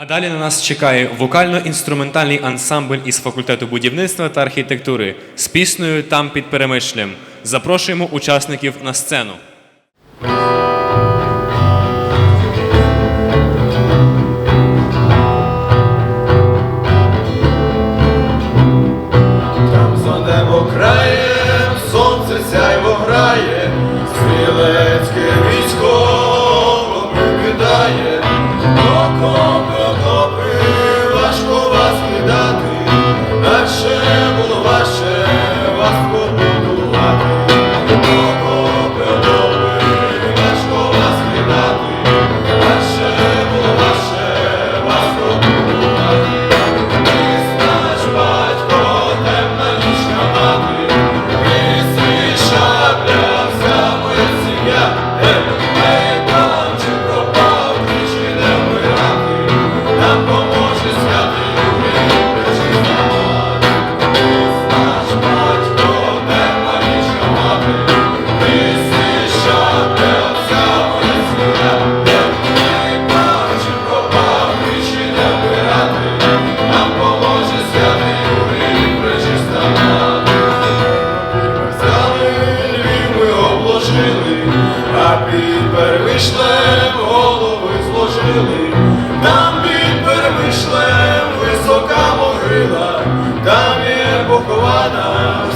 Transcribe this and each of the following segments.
А далі на нас чекає вокально-інструментальний ансамбль із факультету будівництва та архітектури з піснею Там під перемишлем. Запрошуємо учасників на сцену. Там за небо краєм сонце сяйво грає, стрілецьке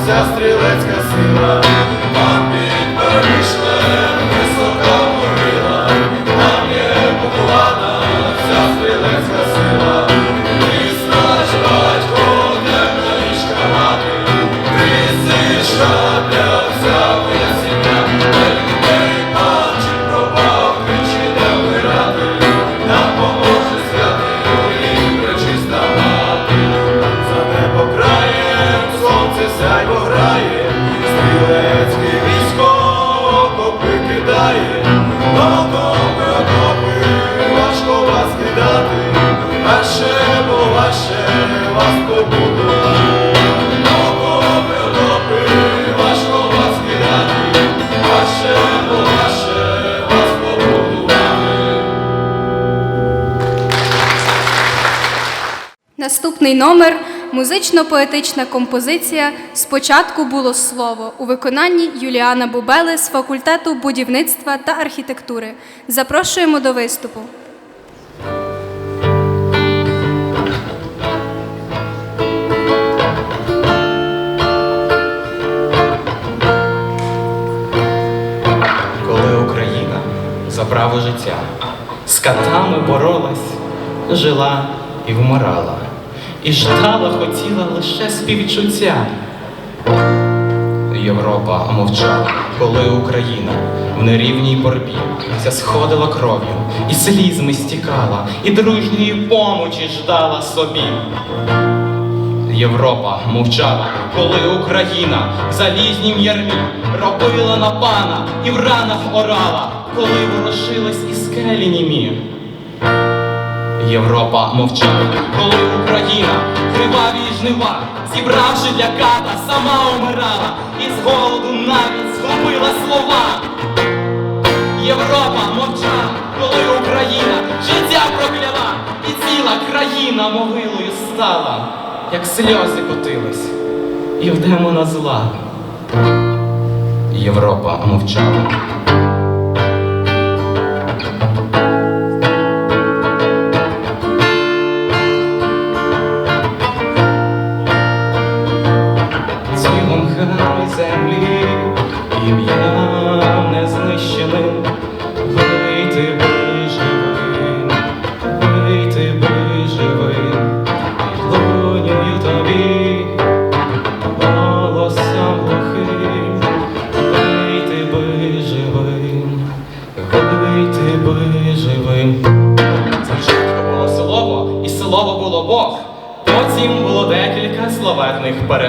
похована Наступний номер музично-поетична композиція Спочатку було слово у виконанні Юліана Бубели з факультету будівництва та архітектури. Запрошуємо до виступу. коли Україна за право життя з катами боролась, жила і вмирала, і ждала, хотіла лише співчуття. Європа мовчала, коли Україна в нерівній борбі вся сходила кров'ю, і слізьми стікала, і дружньої помочі ждала собі. Європа мовчала, коли Україна в залізнім ярмі робила на пана і в ранах орала, коли ворушилась і скелі німі. Європа мовчала, коли Україна жнива, зібравши для ката, сама умирала і з голоду навіть згубила слова. Європа мовчала, коли Україна життя прокляла, і ціла країна могилою стала, як сльози котились, і в демона зла. Європа мовчала.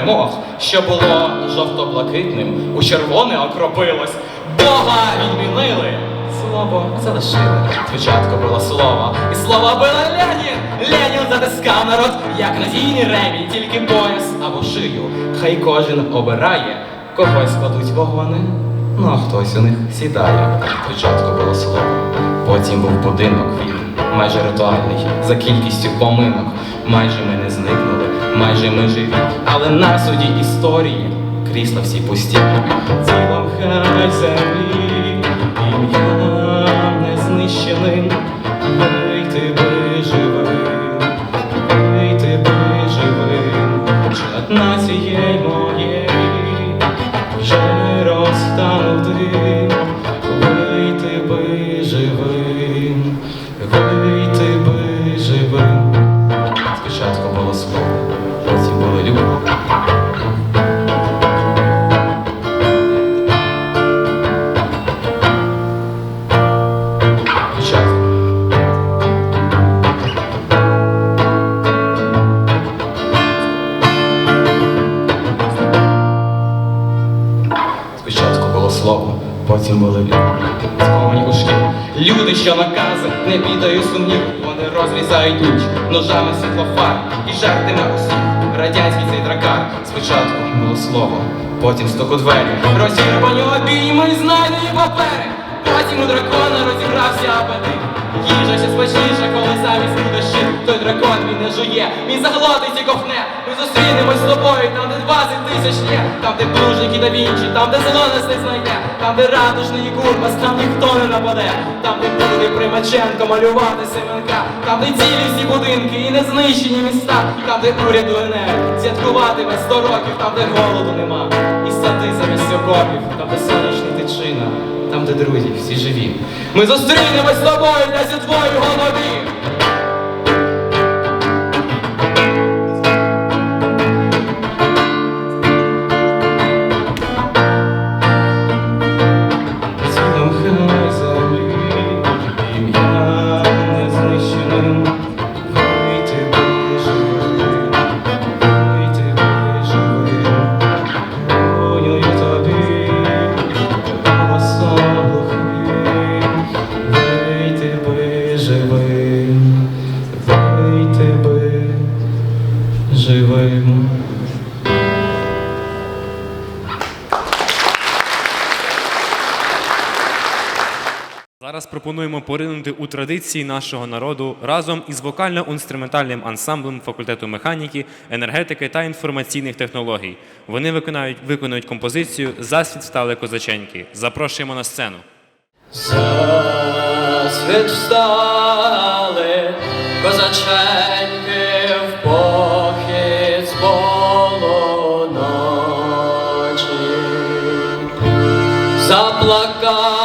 Перемог, що було жовто-блакитним, у червоне окропилось. Бога відмінили, слово залишили. Спочатку було слово, і слово було Ленін. Ленін затискав народ, як надійний ремінь, тільки пояс або шию. Хай кожен обирає, когось кладуть вагони, Ну а хтось у них сідає. Спочатку було село, потім був будинок він, майже ритуальний, за кількістю поминок. Майже ми не зникнули, майже ми живі. Але на суді історії крісла всі пусті. Цілом хай землі, слово, потім були люди. У. Люди, що накази, не бідаю сумнів. Вони розрізають ніч ножами світлофар і жарти на усіх. Радянський цей дракар. Спочатку було слово, потім стук у двері. Розірвані обійми знайдені папери. Потім у дракона розібрався апетит. Їжа ще смачніша, коли замість буде шит. Той дракон він не жує, він заглотить і ковне. Ми зустрінемось з тобою, там, де 20 тисяч є, там, де плужники да Вінчі, там, де зело нас не знайде, там, де ратушний Курбас, там ніхто не нападе, там, де буде Примаченко малювати Семенка, там, де цілі всі будинки і не знищені міста, там, де уряду НР святкуватиме 100 років, там, де голоду нема, і сади замість окопів, там, де сонячна тичина, там, де друзі всі живі. Ми зустрінемось з тобою десь у твоїй голові. Пропонуємо поринути у традиції нашого народу разом із вокально-інструментальним ансамблем факультету механіки, енергетики та інформаційних технологій. Вони виконають, виконують композицію Засвіт встали козаченьки. Запрошуємо на сцену. Засвіт встали козаченьки в похід з полуночі. Заплакала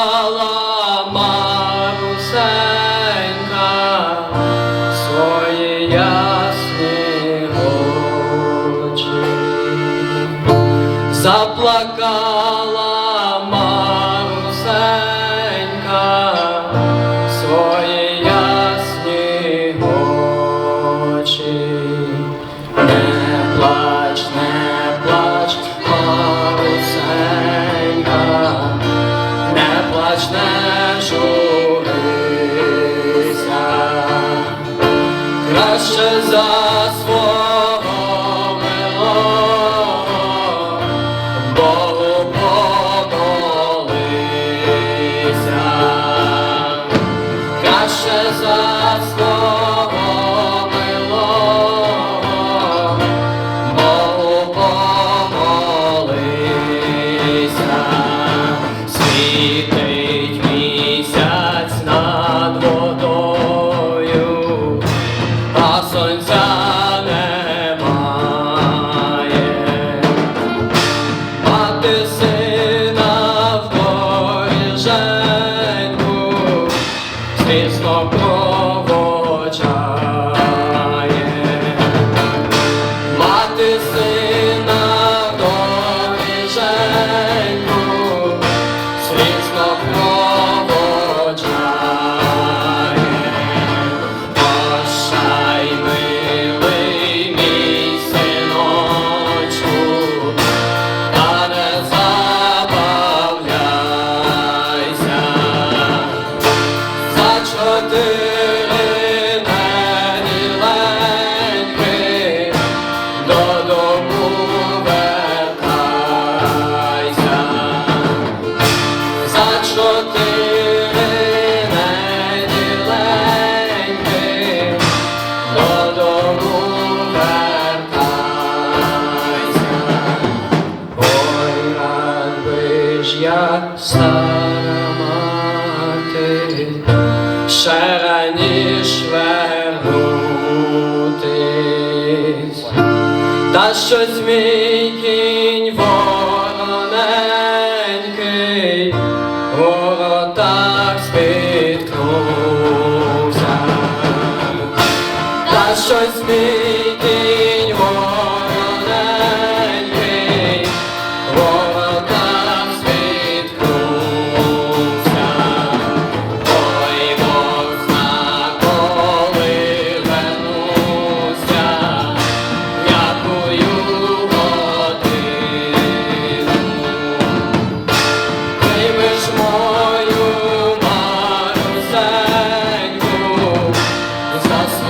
Раніш вернутись, та щось мій.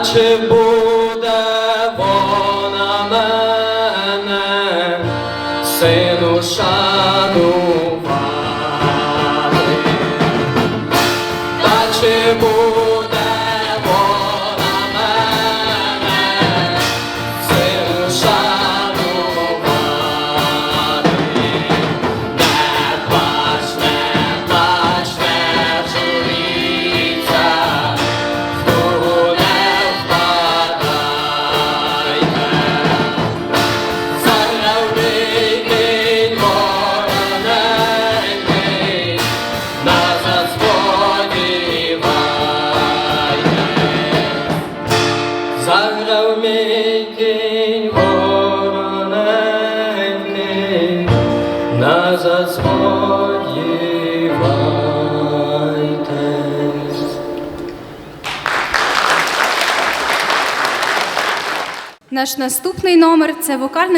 cię Наш наступний номер це вокально